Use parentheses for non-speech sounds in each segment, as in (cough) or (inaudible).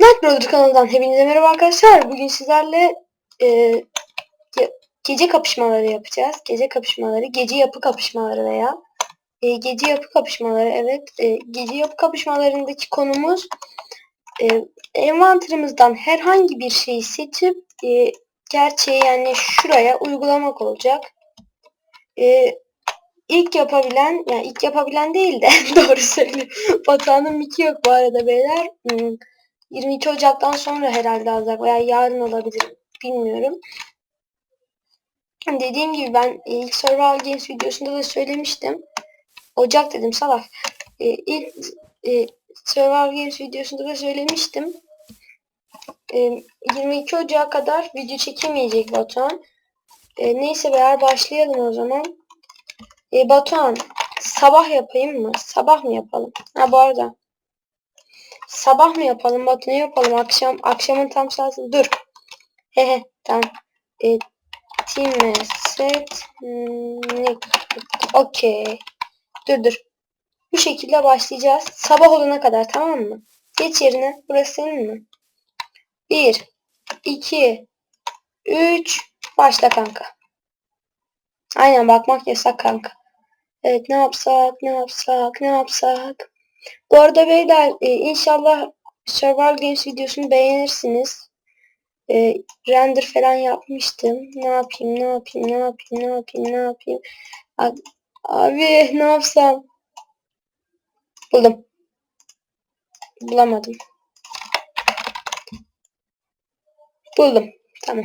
Night Brother kanalından hepinize merhaba arkadaşlar. Bugün sizlerle e, ge- gece kapışmaları yapacağız. Gece kapışmaları, gece yapı kapışmaları veya e, gece yapı kapışmaları. Evet, e, gece yapı kapışmalarındaki konumuz e, envanterimizden herhangi bir şeyi seçip e, gerçeği yani şuraya uygulamak olacak. E, ilk yapabilen, yani ilk yapabilen değil de (laughs) doğru söylüyorum. Batuhan'ın miki yok bu arada beyler. Hmm. 22 Ocak'tan sonra herhalde alacak veya yarın olabilir bilmiyorum. Dediğim gibi ben ilk Survival Games videosunda da söylemiştim. Ocak dedim salak. E, ilk e, Survival Games videosunda da söylemiştim. E, 22 Ocak'a kadar video çekemeyecek Batuhan. E, neyse beyler başlayalım o zaman. E, Batuhan sabah yapayım mı? Sabah mı yapalım? Ha bu arada Sabah mı yapalım Batu ne yapalım akşam akşamın tam saati dur. Hehe tamam. E, team set hmm? Okey. Dur dur. Bu şekilde başlayacağız. Sabah olana kadar tamam mı? Geç yerine. Burası senin mi? 1 2 3 Başla kanka. Aynen bakmak yasak kanka. Evet ne yapsak ne yapsak ne yapsak. Bu arada beyler e, inşallah Survival Games videosunu beğenirsiniz. E, render falan yapmıştım. Ne yapayım, ne yapayım, ne yapayım, ne yapayım, ne yapayım. Abi, abi ne yapsam? Buldum. Bulamadım. Buldum. Tamam.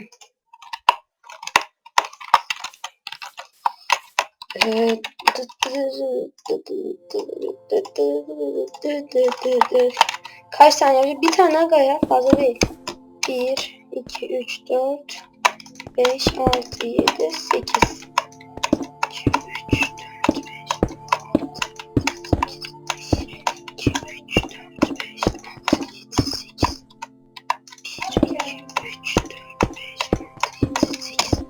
Kaç tane yapacak? Bir tane aga ya. Fazla değil. 1, 2, 3, 4, 5, 6, 7, 8. 2, 3, 4, 5, 2, 3, 4, 5, 6, 7, 8. 1, 2, 3, 4, 5, 6, 7, 8.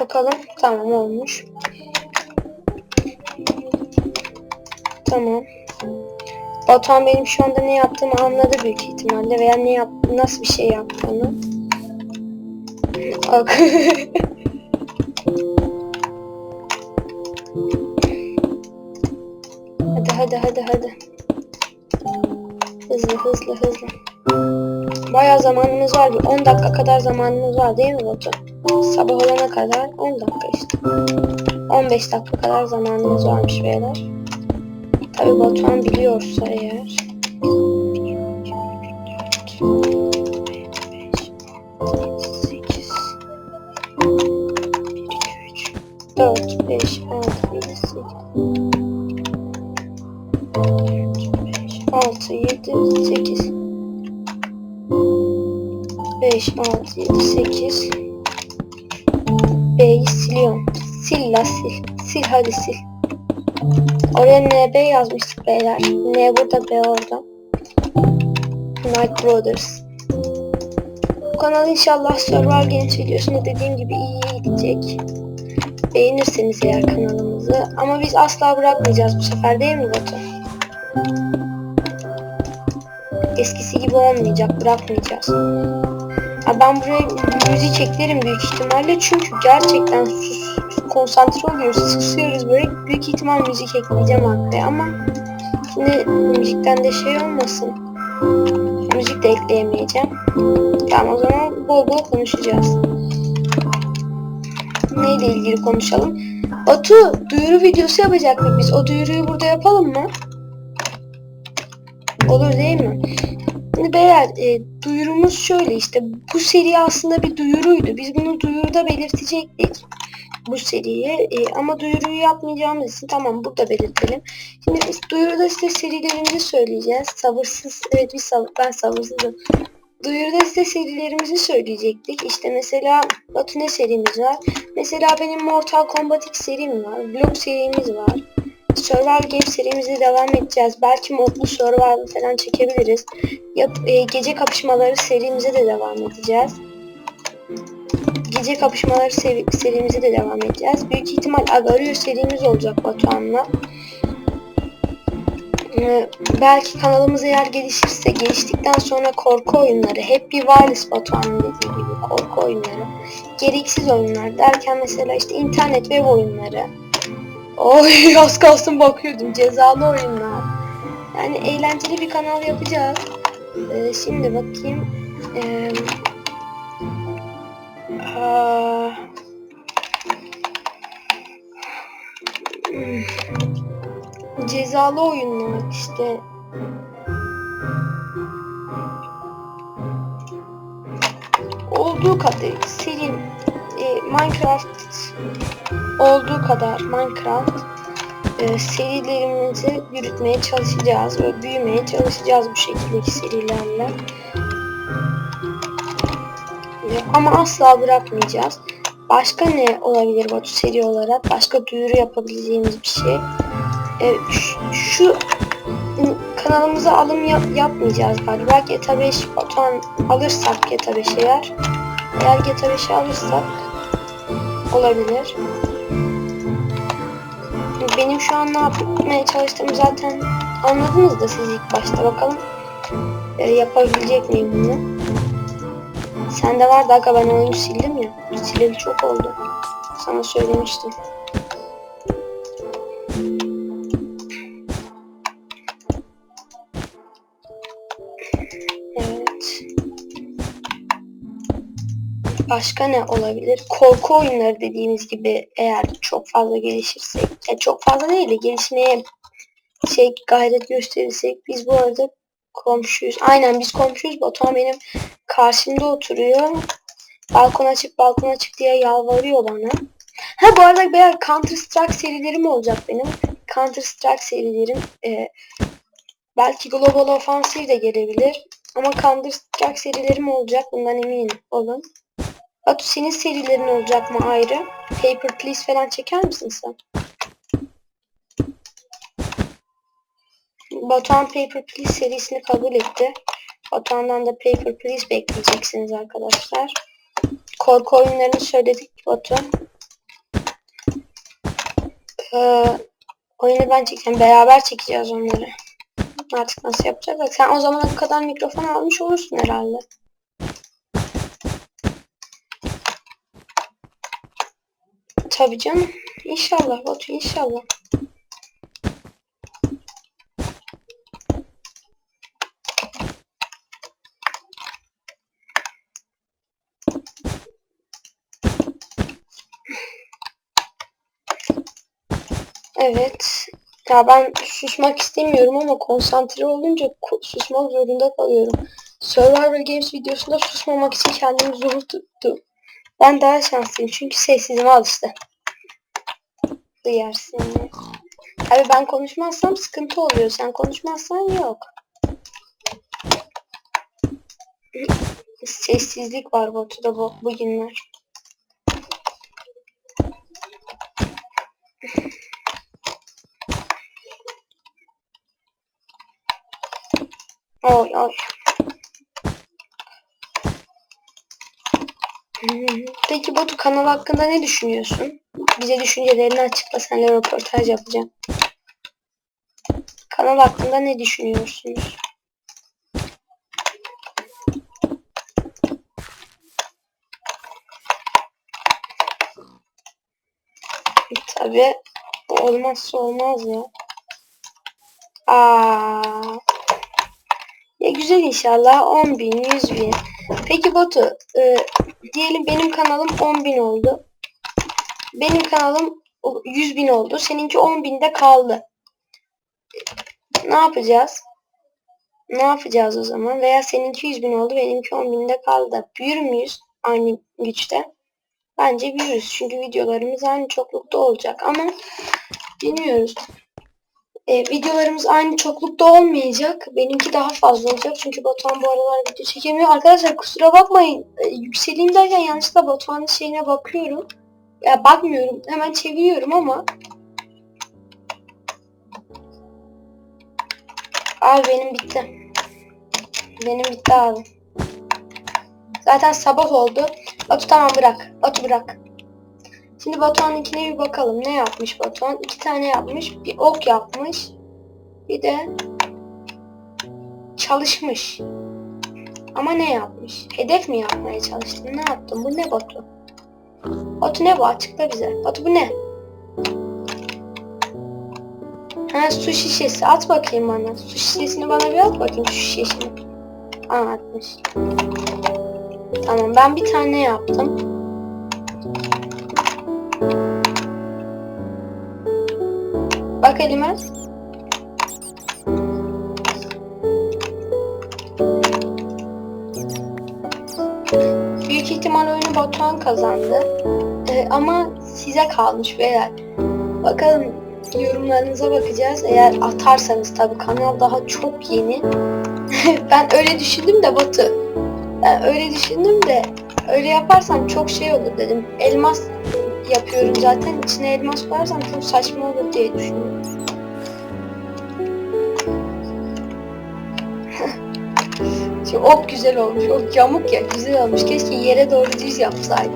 Bakalım. Tamam olmuş. Tamam. Batuhan benim şu anda ne yaptığımı anladı büyük ihtimalle veya ne yap nasıl bir şey yaptığını. (laughs) Hadi hadi hadi hadi. Hızlı hızlı hızlı. Bayağı zamanımız var. Bir 10 dakika kadar zamanımız var değil mi Batu? Sabah olana kadar 10 dakika işte. 15 dakika kadar zamanımız varmış beyler. Tabi Batuhan biliyorsa eğer. 4, 5, 6, 7, 8. 6, 7, 8. 5, 6, 7, 8. B'yi siliyorum. Sil sil. Sil hadi sil. Oraya NB yazmıştık beyler. N burada B orada. Night Brothers. Bu kanal inşallah Survival Games videosunda dediğim gibi iyi gidecek. Beğenirseniz eğer kanalımızı. Ama biz asla bırakmayacağız bu sefer değil mi Batu? Eskisi gibi olmayacak. Bırakmayacağız. Ha, ben buraya müzik eklerim büyük ihtimalle. Çünkü gerçekten sus, konsantre oluyoruz. Susuyoruz böyle. Büyük ihtimal müzik ekleyeceğim arkaya ama şimdi müzikten de şey olmasın. Müzik de ekleyemeyeceğim. Tamam o zaman bol bol konuşacağız. Neyle ilgili konuşalım? Batu duyuru videosu yapacaktık biz. O duyuruyu burada yapalım mı? Olur değil mi? Şimdi beyler e, duyurumuz şöyle işte bu seri aslında bir duyuruydu. Biz bunu duyuruda belirtecektik bu seriyi e, ama duyuruyu yapmayacağımız için tamam burada belirtelim. Şimdi biz duyuruda size serilerimizi söyleyeceğiz. Sabırsız evet biz sab ben sabırsızım. Duyuruda size serilerimizi söyleyecektik. İşte mesela Batu ne serimiz var? Mesela benim Mortal Kombat X serim var. Blok serimiz var. Survival Games serimize devam edeceğiz. Belki modlu Survival falan çekebiliriz. Yap, e, gece kapışmaları serimize de devam edeceğiz. Gece kapışmaları seri, serimize de devam edeceğiz. Büyük ihtimal Agario serimiz olacak Batuhan'la. Ee, belki kanalımız eğer gelişirse geliştikten sonra korku oyunları hep bir wireless Batuhan'ın dediği gibi korku oyunları gereksiz oyunlar derken mesela işte internet web oyunları Oy (laughs) az kalsın bakıyordum cezalı oyunlar yani eğlenceli bir kanal yapacağız Ee, şimdi bakayım Ee, cezalı oyunlar işte olduğu kadar seri e, Minecraft olduğu kadar Minecraft e, serilerimizi yürütmeye çalışacağız ve büyümeye çalışacağız bu şekildeki serilerle. E, ama asla bırakmayacağız. Başka ne olabilir Batu seri olarak? Başka duyuru yapabileceğimiz bir şey. E, şu, şu kanalımıza alım yap, yapmayacağız galiba. GTA 5 Batuhan alırsak GTA 5 eğer. Eğer GTA 5'i alırsak olabilir. Benim şu an ne yapmaya çalıştığımı zaten anladınız da siz ilk başta bakalım. E, yapabilecek miyim bunu? Sende var da aga ben oyunu sildim ya. Sileli çok oldu. Sana söylemiştim. Evet. Başka ne olabilir? Korku oyunları dediğimiz gibi eğer çok fazla gelişirsek, ya çok fazla değil de gelişmeye şey gayret gösterirsek biz bu arada komşuyuz. Aynen biz komşuyuz. Batuhan benim karşımda oturuyor. Balkon açık balkon açık diye yalvarıyor bana. Ha bu arada beyler Counter Strike serilerim olacak benim. Counter Strike serilerim. E, belki Global Offensive de gelebilir. Ama Counter Strike serilerim olacak. Bundan eminim olun. Batu senin serilerin olacak mı ayrı? Paper Please falan çeker misin sen? Batuhan Paper Please serisini kabul etti. Batuhan'dan da Paper Please bekleyeceksiniz arkadaşlar. Korku oyunlarını söyledik Batu. Ee, oyunu ben çekeceğim. Beraber çekeceğiz onları. Artık nasıl yapacağız? Sen o zamana kadar mikrofon almış olursun herhalde. Tabii canım. İnşallah Batu inşallah. Evet. Ya ben susmak istemiyorum ama konsantre olunca susmak zorunda kalıyorum. Survivor Games videosunda susmamak için kendimi zor tuttum. Ben daha şanslıyım çünkü sessizime alıştı. Duyarsın. Abi ben konuşmazsam sıkıntı oluyor. Sen konuşmazsan yok. Sessizlik var Batu'da bu, bugünler. Oy. Peki Batu kanal hakkında ne düşünüyorsun? Bize düşüncelerini açıkla. Seninle röportaj yapacağım. Kanal hakkında ne düşünüyorsunuz? Tabi bu olmazsa olmaz ya. Aa. Ya güzel inşallah 10 bin 100 bin. Peki Batu e, diyelim benim kanalım 10 bin oldu. Benim kanalım 100 bin oldu. Seninki 10 binde kaldı. Ne yapacağız? Ne yapacağız o zaman? Veya seninki 100 bin oldu. Benimki 10 binde kaldı. Büyür müyüz aynı güçte? Bence büyürüz. Çünkü videolarımız aynı çoklukta olacak. Ama bilmiyoruz. E, videolarımız aynı çoklukta olmayacak. Benimki daha fazla olacak. Çünkü Batuhan bu aralar video çekemiyor. Arkadaşlar kusura bakmayın. E, yükseleyim derken yanlışlıkla Batuhan'ın şeyine bakıyorum. Ya bakmıyorum. Hemen çeviriyorum ama. Abi benim bitti. Benim bitti abi. Zaten sabah oldu. Batu tamam bırak. Batu bırak. Şimdi Batuhan'ınkine bir bakalım. Ne yapmış Batuhan? İki tane yapmış. Bir ok yapmış. Bir de çalışmış. Ama ne yapmış? Hedef mi yapmaya çalıştın? Ne yaptın? Bu ne Batu? Batu ne bu? Açıkla bize. Batu bu ne? Ha su şişesi. At bakayım bana. Su şişesini bana bir at bakayım su şişesini. Aa atmış. Tamam ben bir tane yaptım. Elime. Büyük ihtimal oyunu Batuhan kazandı. Ee, ama size kalmış beyler. Bakalım yorumlarınıza bakacağız. Eğer atarsanız tabii kanal daha çok yeni. (laughs) ben öyle düşündüm de Batu. Ben öyle düşündüm de öyle yaparsam çok şey olur dedim. Elmas yapıyorum zaten. İçine elmas koyarsam çok saçma olur diye düşünüyorum. Şimdi ok güzel olmuş. Ok yamuk ya güzel olmuş. Keşke yere doğru düz yapsaydım.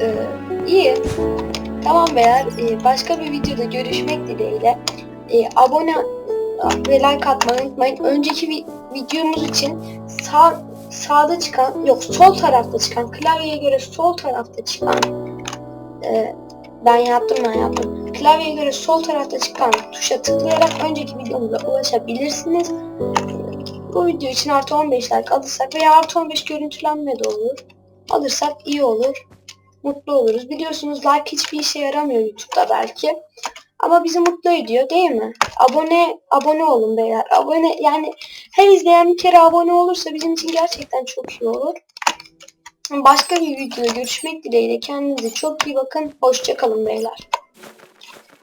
Ee, iyi. Tamam beyler. Ee, başka bir videoda görüşmek dileğiyle. Ee, abone ve like atmayı unutmayın. Önceki vi- videomuz için sağ sağda çıkan yok sol tarafta çıkan klavyeye göre sol tarafta çıkan e, ben yaptım ben yaptım. Klavyeye göre sol tarafta çıkan tuşa tıklayarak önceki videomuza ulaşabilirsiniz. Bu video için artı 15 like alırsak veya artı 15 görüntülenme de olur. Alırsak iyi olur. Mutlu oluruz. Biliyorsunuz like hiçbir işe yaramıyor YouTube'da belki. Ama bizi mutlu ediyor değil mi? Abone abone olun beyler. Abone yani her izleyen bir kere abone olursa bizim için gerçekten çok iyi olur. Başka bir videoda görüşmek dileğiyle kendinize çok iyi bakın. Hoşçakalın beyler.